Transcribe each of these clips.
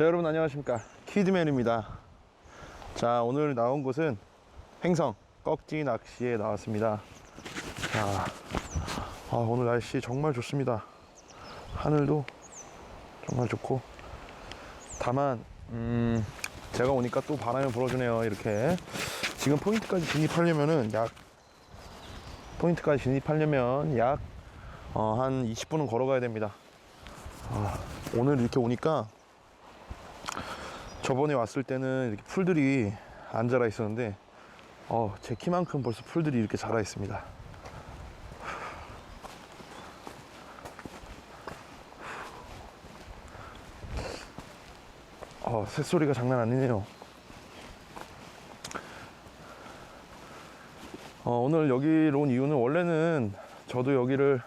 자 여러분 안녕하십니까? 키드맨입니다. 자 오늘 나온 곳은 횡성 꺽지 낚시에 나왔습니다. 자 아, 오늘 날씨 정말 좋습니다. 하늘도 정말 좋고. 다만 음 제가 오니까 또 바람이 불어주네요 이렇게. 지금 포인트까지 진입하려면은 약 포인트까지 진입하려면 약 어, 한 20분은 걸어가야 됩니다. 아, 오늘 이렇게 오니까 저번에 왔을 때는 이렇게 풀들이 안 자라 있었는데 어, 제 키만큼 벌써 풀들이 이렇게 자라 있습니다. 어, 새소리가 장난 아니네요. 어, 오늘 여기로 온 이유는 원래는 저도 여기를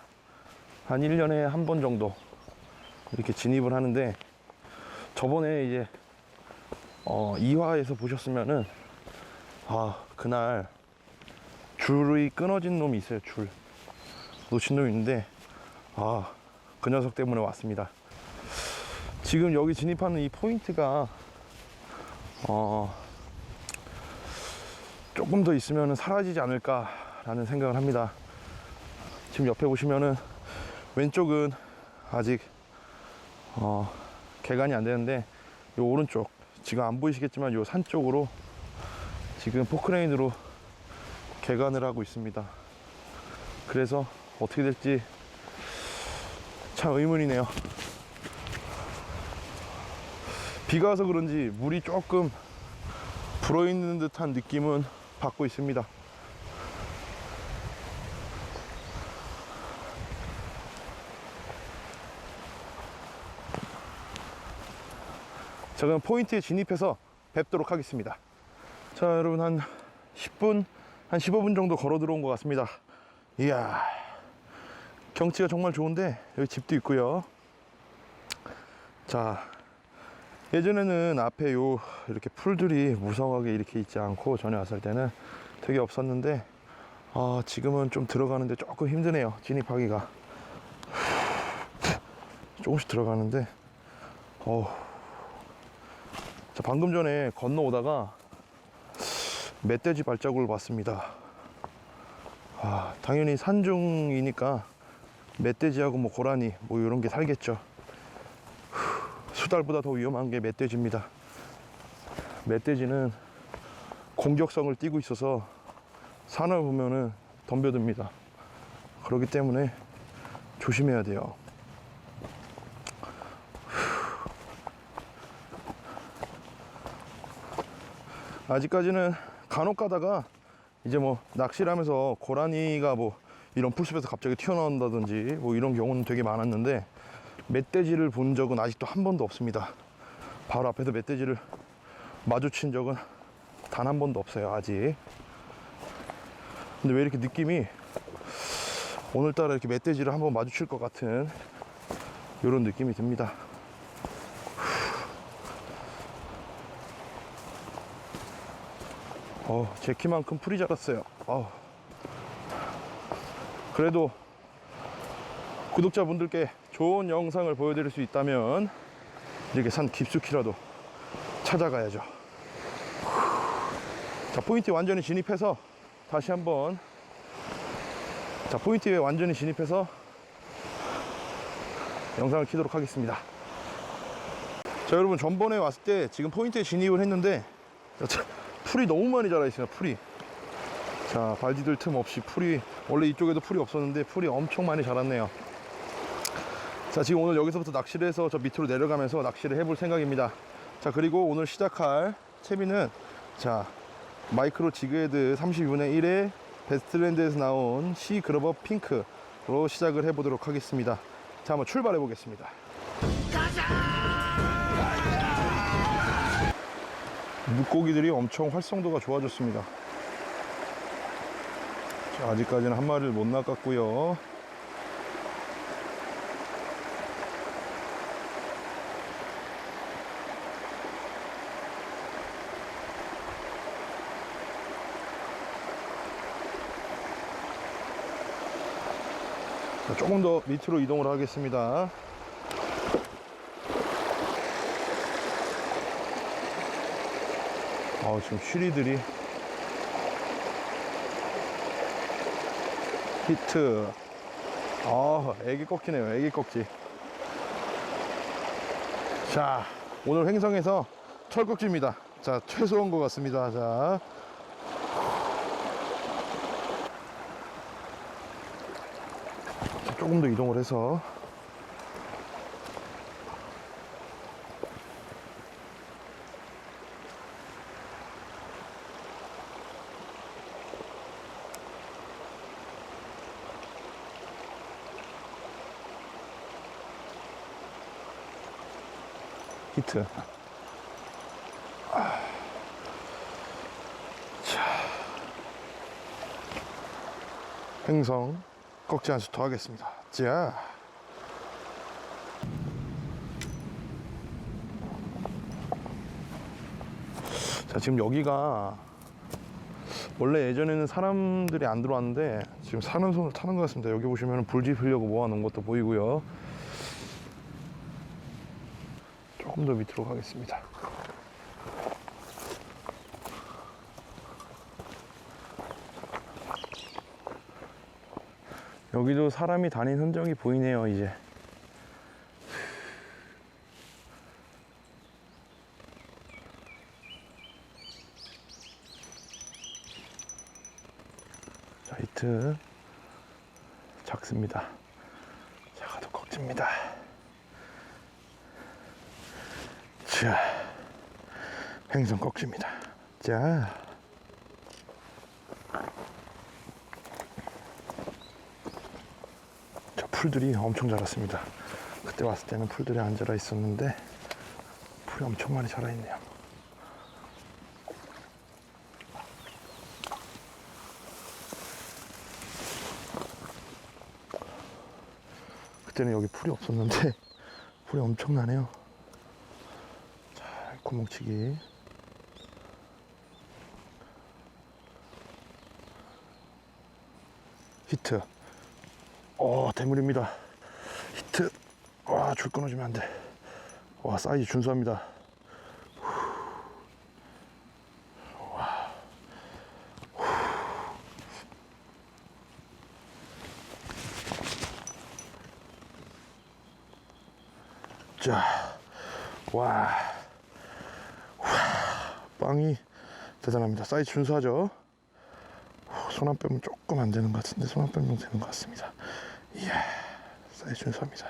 한 1년에 한 번 정도 이렇게 진입을 하는데 저번에 이제 어, 2화에서 보셨으면은 아 그날 줄이 끊어진 놈이 있어요 줄. 놓친 놈이 있는데 아 그 녀석 때문에 왔습니다. 지금 여기 진입하는 이 포인트가 어 조금 더 있으면 사라지지 않을까 라는 생각을 합니다. 지금 옆에 보시면은 왼쪽은 아직 어 개간이 안 되는데 요 오른쪽 지금 안 보이시겠지만 요 산 쪽으로 지금 포크레인으로 개간을 하고 있습니다. 그래서 어떻게 될지 참 의문이네요. 비가 와서 그런지 물이 조금 불어있는 듯한 느낌은 받고 있습니다. 자 그럼 포인트에 진입해서 뵙도록 하겠습니다. 자 여러분 한 10분 한 15분 정도 걸어 들어온 것 같습니다. 이야 경치가 정말 좋은데 여기 집도 있고요. 자 예전에는 앞에 요 이렇게 풀들이 무성하게 이렇게 있지 않고 전에 왔을 때는 되게 없었는데 아 지금은 좀 들어가는데 조금 힘드네요 진입하기가. 조금씩 들어가는데 자, 방금 전에 건너오다가 멧돼지 발자국을 봤습니다. 아, 당연히 산중이니까 멧돼지하고 뭐 고라니 뭐 이런 게 살겠죠. 후, 수달보다 더 위험한 게 멧돼지입니다. 멧돼지는 공격성을 띠고 있어서 산을 보면은 덤벼듭니다. 그렇기 때문에 조심해야 돼요. 아직까지는 간혹 가다가 이제 뭐 낚시를 하면서 고라니가 뭐 이런 풀숲에서 갑자기 튀어나온다든지 뭐 이런 경우는 되게 많았는데 멧돼지를 본 적은 아직도 한 번도 없습니다. 바로 앞에서 멧돼지를 마주친 적은 단 한 번도 없어요, 아직. 근데 왜 이렇게 느낌이 오늘따라 이렇게 멧돼지를 한번 마주칠 것 같은 이런 느낌이 듭니다. 어, 제 키만큼 풀이 자랐어요. 어. 그래도 구독자분들께 좋은 영상을 보여드릴 수 있다면 이렇게 산 깊숙이라도 찾아가야죠. 자, 포인트에 완전히 진입해서 다시 한번 자, 포인트에 완전히 진입해서 영상을 키도록 하겠습니다. 자, 여러분 전번에 왔을 때 지금 포인트에 진입을 했는데 자, 풀이 너무 많이 자라 있어요 풀이. 자 발디딜 틈 없이 풀이 원래 이쪽에도 풀이 없었는데 풀이 엄청 많이 자랐네요. 자 지금 오늘 여기서부터 낚시를 해서 저 밑으로 내려가면서 낚시를 해볼 생각입니다. 자 그리고 오늘 시작할 채비는 자 마이크로 지그헤드 32분의 1의 베스트랜드에서 나온 시 그러버 핑크로 시작을 해보도록 하겠습니다. 자 한번 출발해 보겠습니다 물고기들이 엄청 활성도가 좋아졌습니다. 자, 아직까지는 한 마리를 못 낚았고요. 자, 조금 더 밑으로 이동을 하겠습니다. 어, 지금 쉬리들이 히트. 아, 애기 꺾이네요. 애기 꺾기. 자, 오늘 횡성에서 철꼭지입니다. 자, 최소한 것 같습니다. 자. 자, 조금 더 이동을 해서 히트. 아. 자. 행성 꺾지 않수 더 하겠습니다. 자. 자, 지금 여기가 원래 예전에는 사람들이 안 들어왔는데 지금 사는 손을 타는 것 같습니다. 여기 보시면 불 지피려고 모아놓은 것도 보이고요. 조금 더 밑으로 가겠습니다. 여기도 사람이 다닌 흔적이 보이네요, 이제. 자, 히트. 작습니다. 작아도 꺾집니다. 자, 행성 꺾집니다. 자, 저 풀들이 엄청 자랐습니다. 그때 왔을 때는 풀들이 안 자라 있었는데 풀이 엄청 많이 자라 있네요. 그때는 여기 풀이 없었는데 풀이 엄청나네요. 자, 구멍치기. 히트. 어, 대물입니다. 히트. 와, 줄 끊어지면 안 돼. 와, 사이즈 준수합니다. 자, 와, 와, 빵이 대단합니다. 사이즈 준수하죠? 손 안 빼면 조금 안 되는 것 같은데 손 안 빼면 되는 것 같습니다. 이야, 사이즈 준수합니다.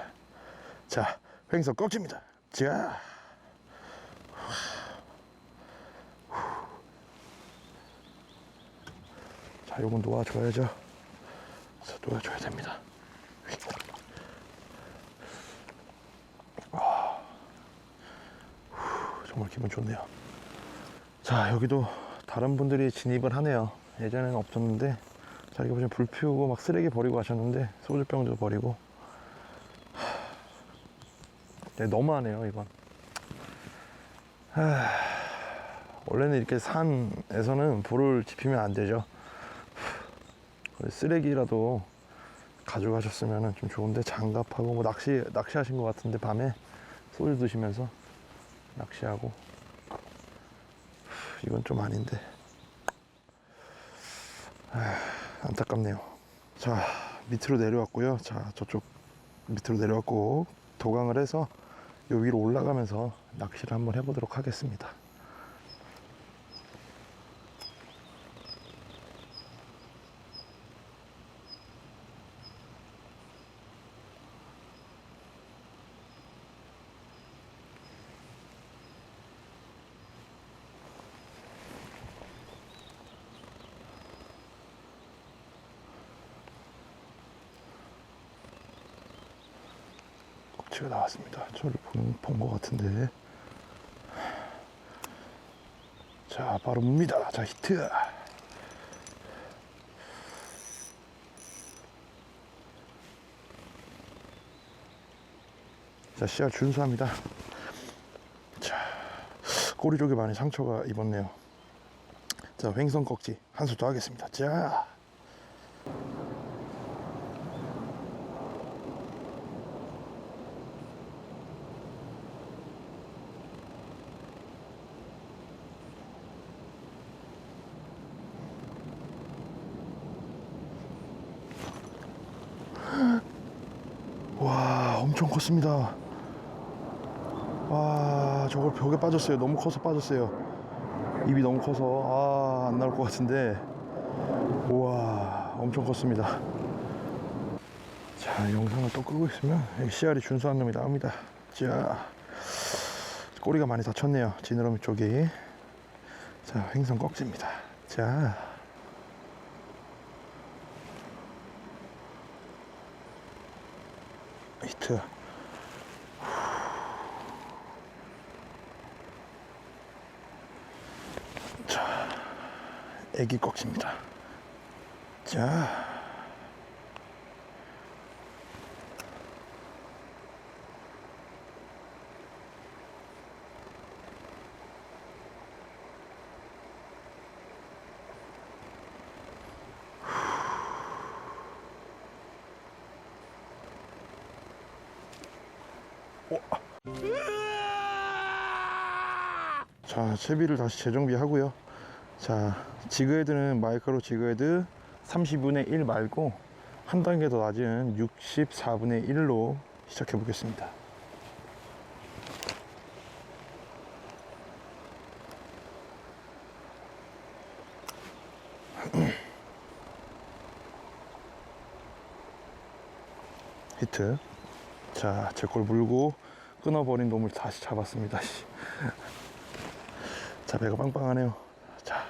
자, 횡성 꺾집니다. 자, 자, 요건 놓아줘야죠. 자, 놓아줘야 됩니다. 정말 기분 좋네요. 자, 여기도 다른 분들이 진입을 하네요. 예전에는 없었는데, 자, 여기 보시면 불 피우고 막 쓰레기 버리고 하셨는데, 소주병도 버리고. 하, 네, 너무하네요, 이건. 하, 원래는 이렇게 산에서는 불을 지피면 안 되죠. 쓰레기라도 가져가셨으면 좀 좋은데, 장갑하고 뭐 낚시, 낚시하신 것 같은데, 밤에 소주 드시면서. 낚시하고 이건 좀 아닌데. 아, 안타깝네요. 자 밑으로 내려왔고요. 자 저쪽 밑으로 내려왔고 도강을 해서 요 위로 올라가면서 낚시를 한번 해보도록 하겠습니다 꼭지가 나왔습니다. 저를 본것 같은데. 자, 바로 묵니다. 자, 히트. 자, 씨알 준수합니다. 자, 꼬리 쪽에 많이 상처가 입었네요. 자, 횡성 꺽지 한 수 더 하겠습니다. 자. 엄청 컸습니다. 와, 저걸 벽에 빠졌어요. 너무 커서 빠졌어요. 입이 너무 커서, 아, 안 나올 것 같은데. 우와, 엄청 컸습니다. 자, 영상을 또 끄고 있으면 씨알이 준수한 놈이 나옵니다. 자, 꼬리가 많이 다쳤네요. 지느러미 쪽이. 자, 횡성 꺽지입니다. 자. 히트. 자, 애기 꺽지입니다. 자. 자, 채비를 다시 재정비하고요. 자, 지그헤드는 마이크로 지그헤드 32분의 1 말고 한 단계 더 낮은 64분의 1로 시작해 보겠습니다. 히트. 자, 제 걸 물고 끊어버린 놈을 다시 잡았습니다. 씨. 자, 배가 빵빵하네요. 자,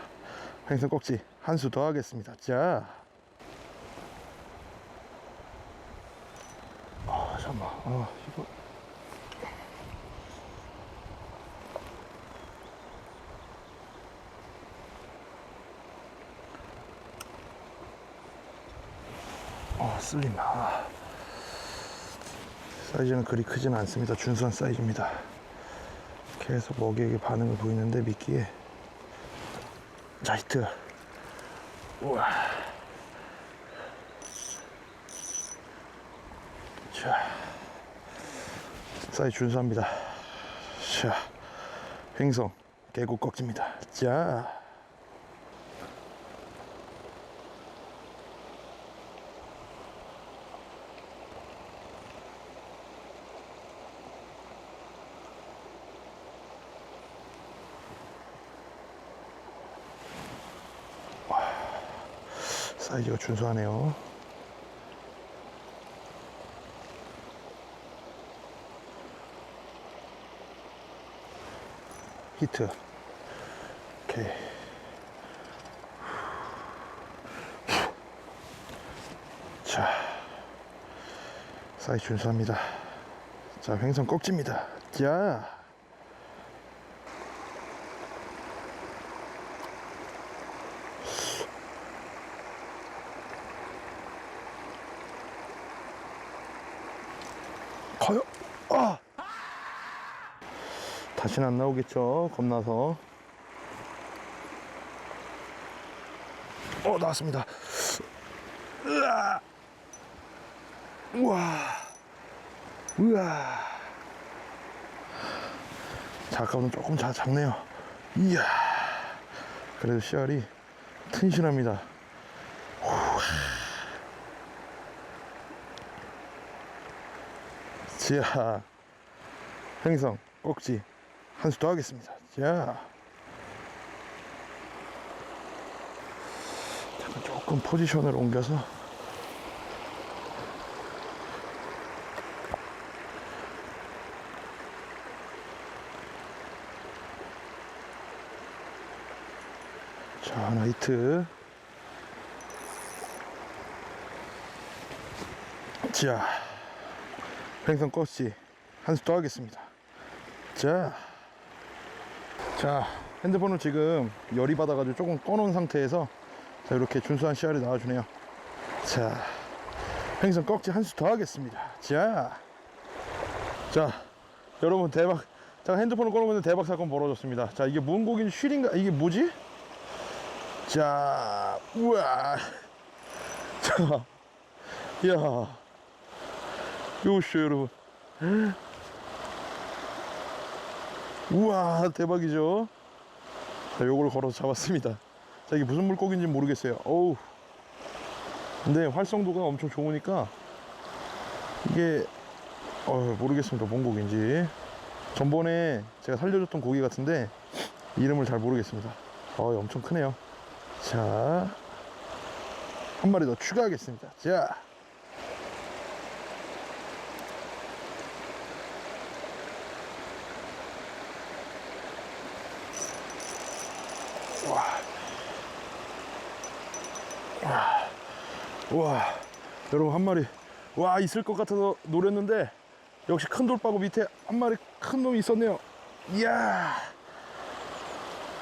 횡성 꼭지 한 수 더 하겠습니다. 자. 아, 잠깐만. 아, 이거. 아, 쓸림. 아. 사이즈는 그리 크진 않습니다. 준수한 사이즈입니다. 계속 먹이에게 반응을 보이는데 미끼에. 자 히트. 우와. 자. 사이즈 준수합니다. 자. 횡성. 개구 꺽집니다. 자 사이즈가 준수하네요. 히트. 오케이. 자, 사이즈 준수합니다. 자, 횡성 꼭지입니다. 자. 커요. 아! 다시는 안 나오겠죠. 겁나서. 어, 나왔습니다. 으아! 우와. 우와. 자, 아까보다 조금 자, 작네요. 이야. 그래도 씨알이 튼실합니다. 자, 횡성, 꼭지 한 수 더 하겠습니다. 자, 잠깐 조금 포지션을 옮겨서 자, 하나 히트. 자, 횡성 껍질 한수 더 하겠습니다. 자, 자 핸드폰을 지금 열이 받아가지고 조금 꺼놓은 상태에서 자 이렇게 준수한 씨알이 나와주네요. 자, 횡성 꺽지 한 수 더 하겠습니다. 자, 자 여러분 대박. 자 핸드폰을 있는데 대박 사건 벌어졌습니다. 자 이게 무슨 고기인지 쉴인가 이게 뭐지? 자, 우와, 자, 야. 요쇼 여러분 우와 대박이죠 자 요걸 걸어서 잡았습니다 자 이게 무슨 물고기인지 모르겠어요 어우 근데 활성도가 엄청 좋으니까 이게 어, 모르겠습니다. 뭔 고기인지. 전번에 제가 살려줬던 고기 같은데 이름을 잘 모르겠습니다. 어, 엄청 크네요. 자, 한 마리 더 추가하겠습니다. 자. 와. 여러분 한 마리 와 있을 것 같아서 노렸는데 역시 큰 돌바구 밑에 한 마리 큰 놈이 있었네요. 이야.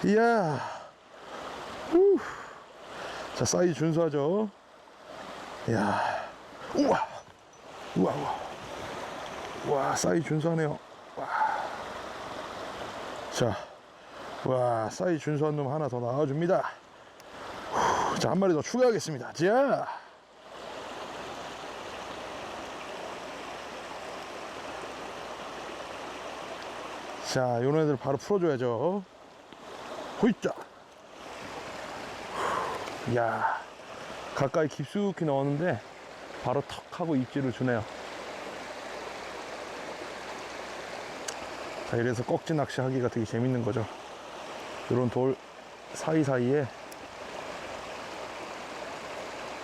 이야. 후. 자, 사이즈 준수하죠. 이야. 우와. 우와, 우와. 와, 사이즈 준수하네요. 와. 자. 와, 사이즈 준수한 놈 하나 더 나와줍니다. 후, 자, 한 마리 더 추가하겠습니다. 자. 자, 요런 애들 바로 풀어줘야죠. 호이자. 야 가까이 깊숙이 넣었는데 바로 턱 하고 입질을 주네요. 자, 이래서 꺽지 낚시 하기가 되게 재밌는 거죠. 이런 돌 사이사이에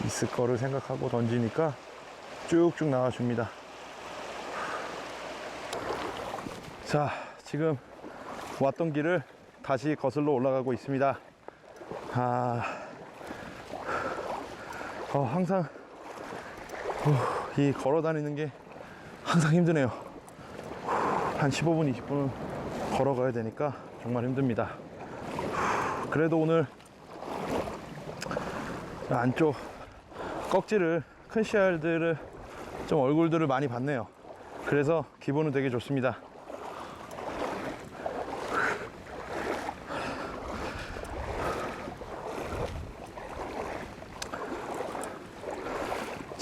있을 거를 생각하고 던지니까 쭉쭉 나와줍니다. 자, 지금 왔던 길을 다시 거슬러 올라가고 있습니다. 아, 어, 항상 어, 이 걸어 다니는 게 항상 힘드네요. 한 15분, 20분은 걸어가야 되니까 정말 힘듭니다. 그래도 오늘 안쪽 꺽지를 큰 씨알들을 좀 얼굴들을 많이 봤네요. 그래서 기분은 되게 좋습니다.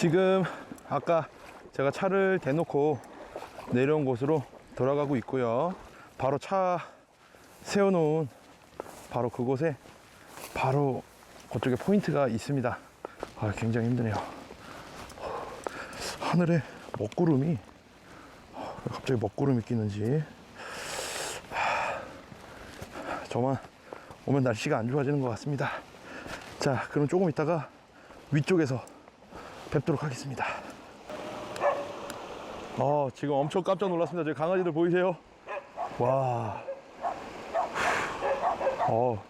지금 아까 제가 차를 대놓고 내려온 곳으로 돌아가고 있고요. 바로 차 세워놓은 바로 그곳에 바로 그쪽에 포인트가 있습니다. 아, 굉장히 힘드네요. 하늘에 먹구름이 왜 갑자기 먹구름이 끼는지 저만 오면 날씨가 안 좋아지는 것 같습니다. 자, 그럼 조금 있다가 위쪽에서 뵙도록 하겠습니다. 어, 지금 엄청 깜짝 놀랐습니다. 저기 강아지들 보이세요? 와. 어,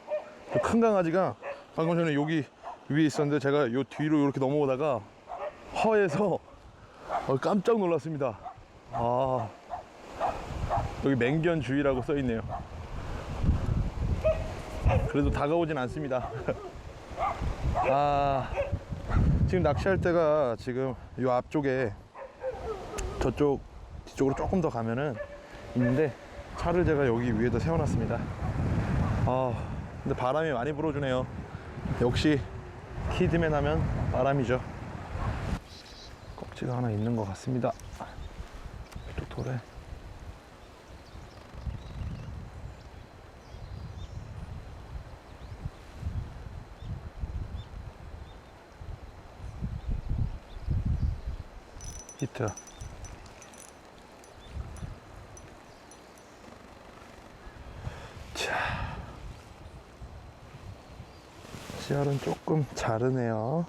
저큰 강아지가 방금 전에 여기 위에 있었는데 제가 요 뒤로 이렇게 넘어오다가 허에서 어, 깜짝 놀랐습니다. 아, 여기 맹견 주의라고 써 있네요. 그래도 다가오진 않습니다. 아, 지금 낚시할 때가 지금 요 앞쪽에 저쪽 뒤쪽으로 조금 더 가면은 있는데 차를 제가 여기 위에다 세워놨습니다. 아 근데 바람이 많이 불어주네요. 역시 키드맨 하면 바람이죠. 꺽지가 하나 있는 것 같습니다. 또 돌에. 히트. 자. 씨알은 조금 자르네요.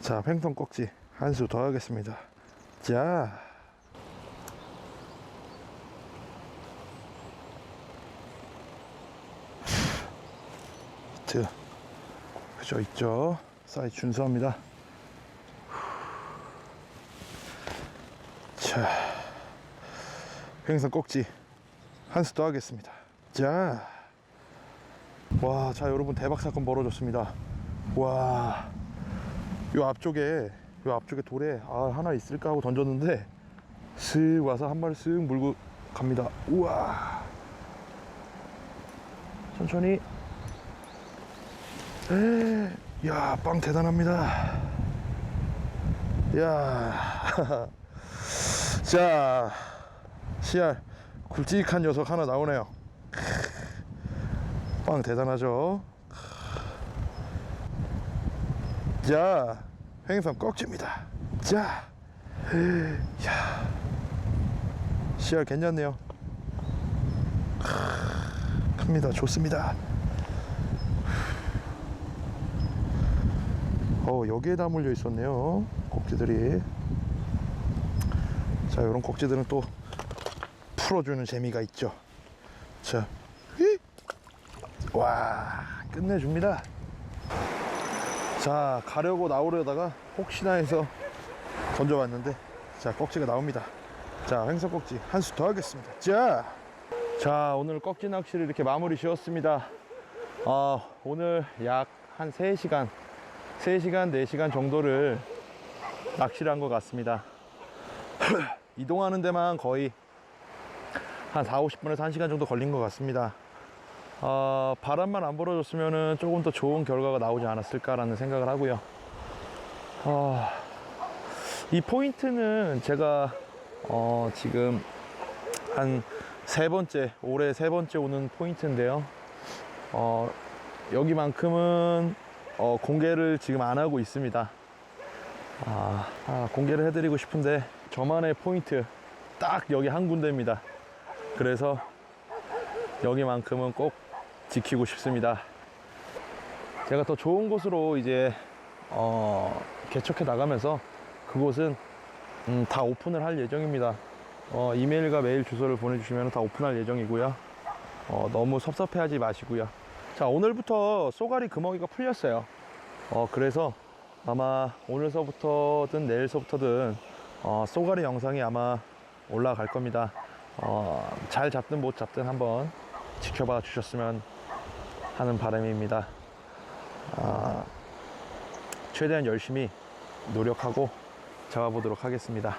자, 팽성 꼭지 한 수 더 하겠습니다. 자. 히트. 그죠, 있죠. 사이즈 준수합니다. 자, 횡성 꼭지 한 수 더 하겠습니다. 자, 와, 자 여러분 대박 사건 벌어졌습니다. 와, 요 앞쪽에 요 앞쪽에 돌에 아 하나 있을까 하고 던졌는데 슥 와서 한 마리 쓱 물고 갑니다. 우와, 천천히. 에, 야, 빵 대단합니다. 야. 자, 씨알 굵직한 녀석 하나 나오네요. 빵 대단하죠? 자, 횡성 꺽집니다. 자, 야, 씨알 괜찮네요. 크, 큽니다. 좋습니다. 어 여기에 다 물려 있었네요. 꼭지들이. 자 이런 꼭지들은 또 풀어주는 재미가 있죠. 자, 휘! 와 끝내줍니다. 자 가려고 나오려다가 혹시나 해서 던져봤는데 자 꼭지가 나옵니다. 자 횡성 꼭지 한 수 더 하겠습니다. 자, 자 오늘 꺽지 낚시를 이렇게 마무리 지었습니다. 아 오늘 약 한 3시간 3시간 4시간 정도를 낚시를 한 것 같습니다. 이동하는 데만 거의 한 4, 50분에서 1시간 정도 걸린 것 같습니다. 어, 바람만 안 불어줬으면 조금 더 좋은 결과가 나오지 않았을까라는 생각을 하고요. 어, 이 포인트는 제가 어, 지금 한 세 번째, 올해 세 번째 오는 포인트인데요. 어, 여기만큼은 어, 공개를 지금 안 하고 있습니다. 아, 아, 공개를 해드리고 싶은데 저만의 포인트 딱 여기 한 군데입니다. 그래서 여기만큼은 꼭 지키고 싶습니다. 제가 더 좋은 곳으로 이제 어, 개척해 나가면서 그곳은 음, 다 오픈을 할 예정입니다. 어, 이메일과 메일 주소를 보내주시면 다 오픈할 예정이고요. 어, 너무 섭섭해하지 마시고요. 자 오늘부터 쏘가리 금어기가 풀렸어요. 어, 그래서 아마 오늘서부터든 내일서부터든 어, 쏘가리 영상이 아마 올라갈 겁니다. 어, 잘 잡든 못 잡든 한번 지켜봐 주셨으면 하는 바람입니다. 아, 최대한 열심히 노력하고 잡아보도록 하겠습니다.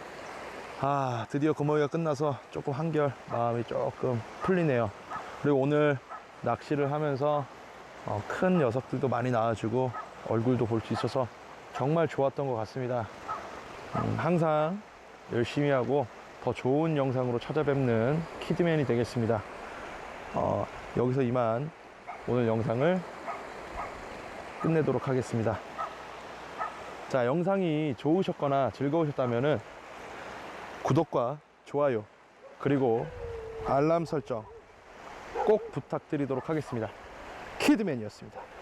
아, 드디어 금어기가 끝나서 조금 한결 마음이 조금 풀리네요. 그리고 오늘 낚시를 하면서 어, 큰 녀석들도 많이 나와주고 얼굴도 볼 수 있어서 정말 좋았던 것 같습니다. 음, 항상 열심히 하고 더 좋은 영상으로 찾아뵙는 키드맨이 되겠습니다. 어, 여기서 이만 오늘 영상을 끝내도록 하겠습니다. 자, 영상이 좋으셨거나 즐거우셨다면은 구독과 좋아요 그리고 알람 설정 꼭 부탁드리도록 하겠습니다. 키드맨이었습니다.